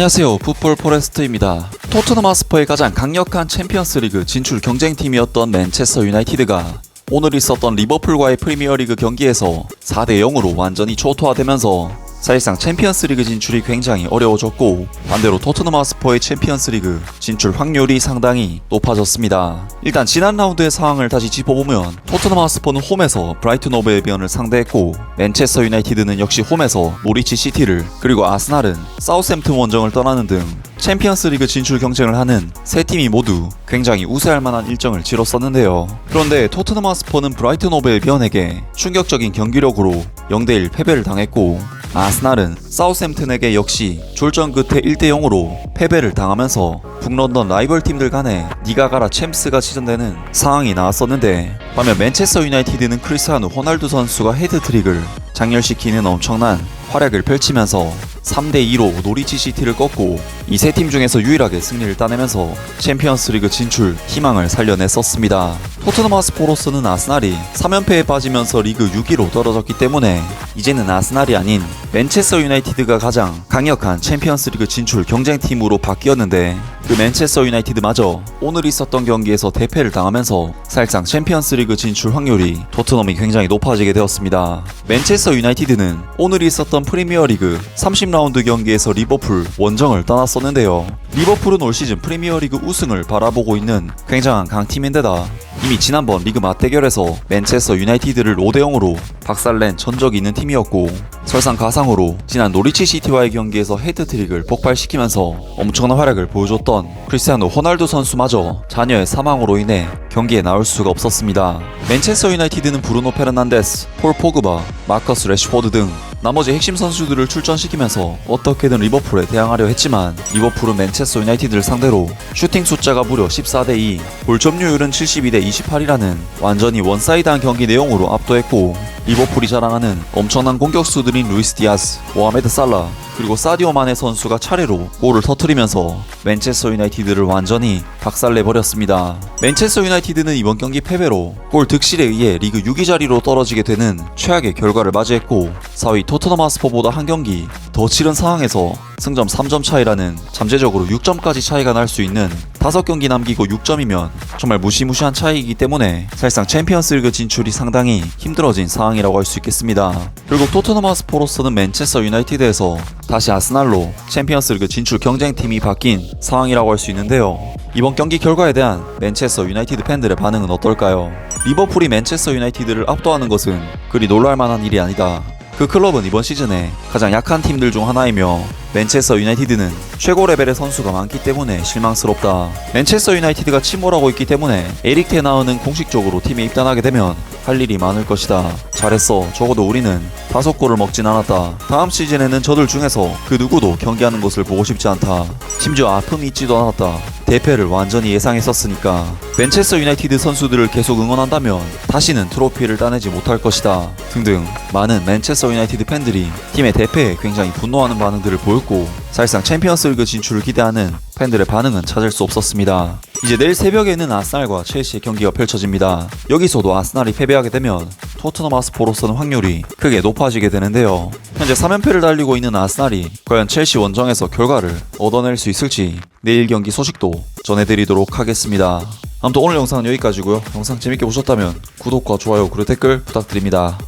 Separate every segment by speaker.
Speaker 1: 안녕하세요. 풋볼 포레스트입니다. 토트넘 하스퍼의 가장 강력한 챔피언스 리그 진출 경쟁팀이었던 맨체스터 유나이티드가 오늘 있었던 리버풀과의 프리미어리그 경기에서 4대 0으로 완전히 초토화되면서 사실상 챔피언스 리그 진출이 굉장히 어려워졌고 반대로 토트넘 하스퍼의 챔피언스 리그 진출 확률이 상당히 높아졌습니다. 일단 지난 라운드의 상황을 다시 짚어보면 토트넘 하스퍼는 홈에서 브라이튼 오브 에비언을 상대했고 맨체스터 유나이티드는 역시 홈에서 노리치 시티를 그리고 아스날은 사우샘튼 원정을 떠나는 등 챔피언스 리그 진출 경쟁을 하는 세 팀이 모두 굉장히 우세할 만한 일정을 치렀었는데요. 그런데 토트넘 하스퍼는 브라이튼 오브 에비언에게 충격적인 경기력으로 0대1 패배를 당했고 아스날은 사우샘튼에게 역시 졸전 끝에 1대0으로 패배를 당하면서 북런던 라이벌 팀들 간에 니가 가라 챔스가 시전되는 상황이 나왔었는데 반면 맨체스터 유나이티드는 크리스티아누 호날두 선수가 헤드트릭을 장렬시키는 엄청난 활약을 펼치면서 3대2로 노리치 시티를 꺾고 이 세 팀 중에서 유일하게 승리를 따내면서 챔피언스 리그 진출 희망을 살려냈었습니다. 토트넘 하스포로스는 아스날이 3연패에 빠지면서 리그 6위로 떨어졌기 때문에 이제는 아스날이 아닌 맨체스터 유나이티드가 가장 강력한 챔피언스 리그 진출 경쟁팀으로 바뀌었는데 그 맨체스터 유나이티드마저 오늘 있었던 경기에서 대패를 당하면서 사실상 챔피언스 리그 진출 확률이 토트넘이 굉장히 높아지게 되었습니다. 맨체스터 유나이티드는 오늘 있었던 프리미어 리그 30 라운드 경기에서 리버풀 원정을 떠났었는데요. 리버풀은 올 시즌 프리미어 리그 우승을 바라보고 있는 굉장한 강팀인데다 이미 지난번 리그 맞대결에서 맨체스터 유나이티드를 5대0으로 박살낸 전적이 있는 팀이었고 설상가상으로 지난 노리치 시티와의 경기에서 헤드트릭을 폭발시키면서 엄청난 활약을 보여줬던 크리스티아노 호날두 선수마저 자녀의 사망으로 인해 경기에 나올 수가 없었습니다. 맨체스터 유나이티드는 브루노 페르난데스, 폴 포그바, 마커스 레시포드 등 나머지 핵심 선수들을 출전시키면서 어떻게든 리버풀에 대항하려 했지만 리버풀은 맨체스터 유나이티드를 상대로 슈팅 숫자가 무려 14대2, 골 점유율은 72대 28이라는 완전히 원사이드한 경기 내용으로 압도했고 리버풀이 자랑하는 엄청난 공격수들인 루이스 디아스, 모하메드 살라, 그리고 사디오 마네 선수가 차례로 골을 터트리면서 맨체스터 유나이티드를 완전히 박살내버렸습니다. 맨체스터 유나이티드는 이번 경기 패배로 골 득실에 의해 리그 6위 자리로 떨어지게 되는 최악의 결과를 맞이했고 4위 토트넘 하스퍼보다 한 경기 더 치른 상황에서 승점 3점 차이라는 잠재적으로 6점까지 차이가 날 수 있는 5경기 남기고 6점이면 정말 무시무시한 차이이기 때문에 사실상 챔피언스리그 진출이 상당히 힘들어진 상황이라고 할 수 있겠습니다. 결국 토트넘 하스퍼로서는 맨체스터 유나이티드에서 다시 아스날로 챔피언스리그 진출 경쟁팀이 바뀐 상황이라고 할 수 있는데요. 이번 경기 결과에 대한 맨체스터 유나이티드 팬들의 반응은 어떨까요? 리버풀이 맨체스터 유나이티드를 압도하는 것은 그리 놀랄 만한 일이 아니다. 그 클럽은 이번 시즌에 가장 약한 팀들 중 하나이며 맨체스터 유나이티드는 최고 레벨의 선수가 많기 때문에 실망스럽다. 맨체스터 유나이티드가 침몰하고 있기 때문에 에릭 테나우는 공식적으로 팀에 입단하게 되면 할 일이 많을 것이다. 잘했어. 적어도 우리는 다섯 골을 먹진 않았다. 다음 시즌에는 저들 중에서 그 누구도 경기하는 것을 보고 싶지 않다. 심지어 아픔이 있지도 않았다. 대패를 완전히 예상했었으니까. 맨체스터 유나이티드 선수들을 계속 응원한다면 다시는 트로피를 따내지 못할 것이다. 등등 많은 맨체스터 유나이티드 팬들이 팀의 대패에 굉장히 분노하는 반응들을 보였고 사실상 챔피언스리그 진출을 기대하는 팬들의 반응은 찾을 수 없었습니다. 이제 내일 새벽에는 아스날과 첼시의 경기가 펼쳐집니다. 여기서도 아스날이 패배하게 되면 토트넘 하스포로서는 확률이 크게 높아지게 되는데요. 현재 3연패를 달리고 있는 아스날이 과연 첼시 원정에서 결과를 얻어낼 수 있을지 내일 경기 소식도 전해드리도록 하겠습니다. 아무튼 오늘 영상은 여기까지고요. 영상 재밌게 보셨다면 구독과 좋아요 그리고 댓글 부탁드립니다.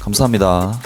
Speaker 1: 감사합니다.